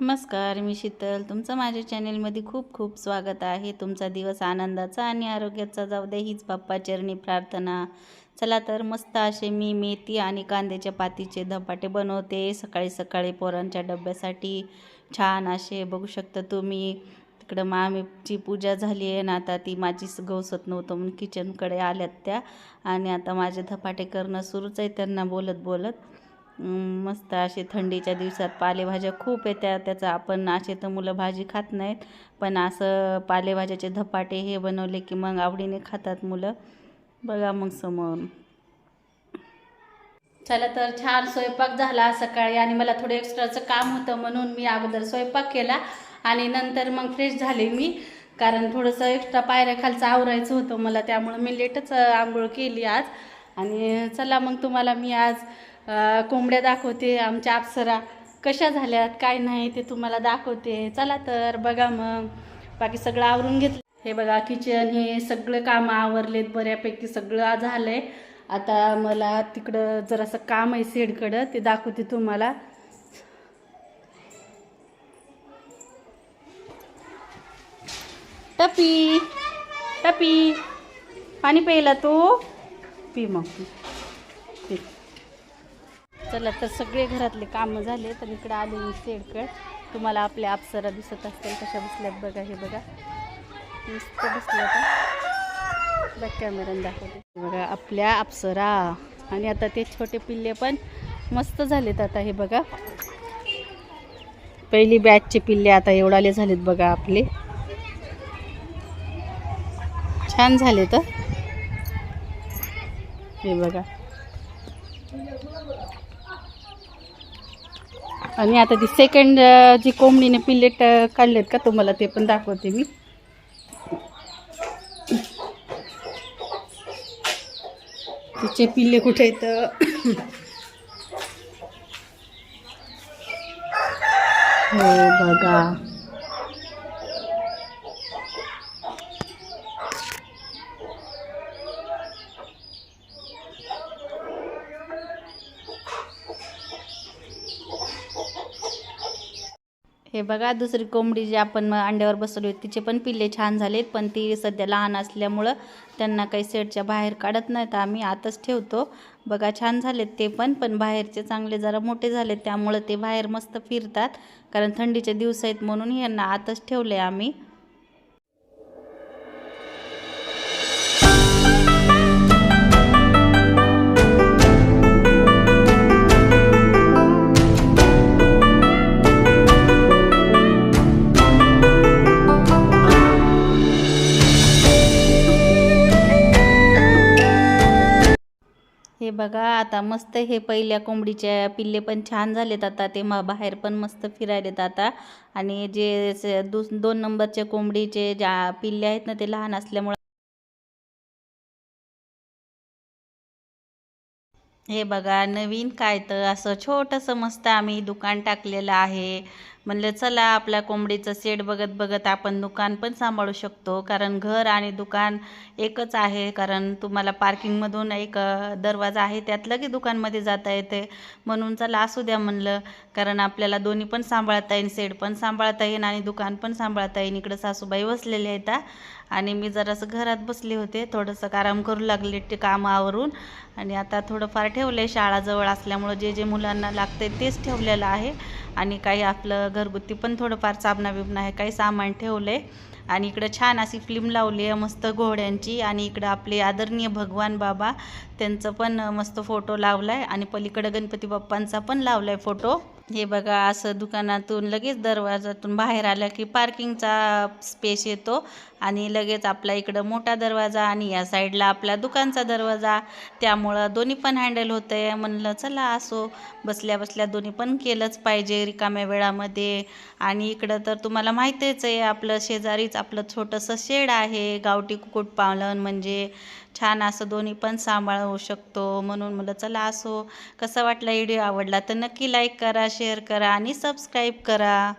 नमस्कार मी शीतल. तुमचं माझ्या चॅनेलमध्ये खूप खूप स्वागत आहे. तुमचा दिवस आनंदाचा आणि आरोग्याचा. जाऊ दे हीच बाप्पा चरणी प्रार्थना. चला तर मस्त असे मी मेथी आणि कांद्याच्या पातीचे धपाटे बनवते. सकाळी सकाळी पोरांच्या डब्यासाठी छान असे बघू शकता तुम्ही. तिकडं मामीची पूजा झाली आहे ना आता ती माझीच गवसत नव्हतं म्हणून किचनकडे आल्यात त्या. आणि आता माझे धपाटे करणं सुरूच आहे त्यांना बोलत बोलत. मस्त असे थंडीच्या दिवसात पालेभाज्या खूप येत्या. त्याचा आपण असे तर मुलं भाजी खात नाहीत पण असं पालेभाज्याचे धपाटे हे बनवले की मग आवडीने खातात मुलं. बघा मग समोर. चला तर छान स्वयंपाक झाला सकाळी आणि मला थोडं एक्स्ट्राचं काम होतं म्हणून मी अगोदर स्वयंपाक केला आणि नंतर मग फ्रेश झाले मी. कारण थोडंसं एक्स्ट्रा पायऱ्या खालचं आवरायचं होतं मला त्यामुळं मी लेटच आंघोळ केली आज. आणि चला मग तुम्हाला मी आज कोंबड्या दाखवते आमच्या अप्सरा. कशा झाल्यात काय नाही ते तुम्हाला दाखवते. चला तर बघा मग. बाकी सगळं आवरून घेतलं. हे बघा किचन हे सगळे कामं आवरलेत बऱ्यापैकी सगळं झालंय. आता मला तिकडं जरासं काम आहे सेडकडं ते दाखवते तुम्हाला. टपी टपी. पाणी प्यायला तू? पी मग चला तर सगळे घरातले कामं झाले तर इकडे आले मी सेडकड तुम्हाला आपल्या अप्सरा दिसत असतील कशा बसल्यात बघा हे बघा. मस्त बसल्या बॅक कॅमेऱ्याने दाखवते. बघा आपल्या अप्सरा. आणि आता ते छोटे पिल्ले पण मस्त झालेत आता हे बघा. पहिली बॅचचे पिल्ले आता एवढाले झालेत बघा आपले. छान झाले तर हे बघा. आणि आता ती सेकंड जी कोंबडीने पिल्ले ट- काढलेत का तुम्हाला ते पण दाखवते मी. तिचे पिल्ले कुठे आहेत? हो बघा. हे बघा दुसरी कोंबडी जी आपण अंड्यावर बसवली होती तिचे पण पिल्ले छान झालेत पण ती सध्या लहान असल्यामुळं त्यांना काही सेटच्या बाहेर काढत नाहीत. आम्ही आतच ठेवतो. बघा छान झालेत ते पण पण बाहेरचे चांगले जरा मोठे झालेत त्यामुळं ते बाहेर मस्त फिरतात. कारण थंडीचे दिवस आहेत म्हणून यांना आतच ठेवले आम्ही. हे बघा आता मस्त हे पहिल्या कोंबडीच्या पिल्ले पण छान झालेत आता. ते मग बाहेर पण मस्त फिरायलेत आता. आणि जे दु दोन नंबरच्या कोंबडीचे ज्या पिल्ले आहेत ना ते लहान असल्यामुळे हे बघा नवीन काय तर असं छोटंसं मस्त आम्ही दुकान टाकलेलं आहे. म्हणलं चला आपल्या कोंबडीचं सेट बघत बघत आपण दुकान पण सांभाळू शकतो. कारण घर आणि दुकान एकच आहे. कारण तुम्हाला पार्किंगमधून एक दरवाजा आहे त्यात लगे दुकानमध्ये जाता येते. म्हणून चला असू द्या म्हणलं. कारण आपल्याला दोन्ही पण सांभाळता येईल सेट पण सांभाळता येईल आणि दुकान पण सांभाळता येईल इकडं सासूबाई बसलेले आहेत आणि मी जरासं घरात बसले होते. थोडंसं आराम करू लागले ते कामावरून. आवरून आणि आता थोडंफार ठेवलं आहे शाळाजवळ असल्यामुळं जे जे मुलांना लागते तेच ठेवलेलं आहे. आणि काही आपलं घरगुती पण थोडंफार साबणा बिबणा आहे काही सामान ठेवलं आहे आणि इकडं छान अशी फिल्म लावली आहे मस्त घोड्यांची. आणि इकडं आपले आदरणीय भगवान बाबा त्यांचं पण मस्त फोटो लावला आहे आणि पलीकडं गणपती बाप्पांचा पण लावला आहे फोटो हे बघा असं दुकानातून लगेच दरवाजातून बाहेर आलं की पार्किंगचा स्पेस येतो. आणि लगेच आपला इकडं मोठा दरवाजा आणि या साईडला आपला दुकानचा दरवाजा. त्यामुळं दोन्ही पण हँडल होतं आहे म्हणलं चला असो. बसल्या बसल्या दोन्ही पण केलंच पाहिजे. रिकाम्या वेळामध्ये. आणि इकडं तर तुम्हाला माहितीच आहे आपलं शेजारीच आपलं छोटंसं शेड आहे गावठी कुक्कुटपालन म्हणजे छान असं दोन्ही पण सांभाळू शकतो. म्हणून मला चला असो कसा वाटला व्हिडिओ आवडला तर नक्की लाईक करा शेअर करा आणि सबस्क्राईब करा.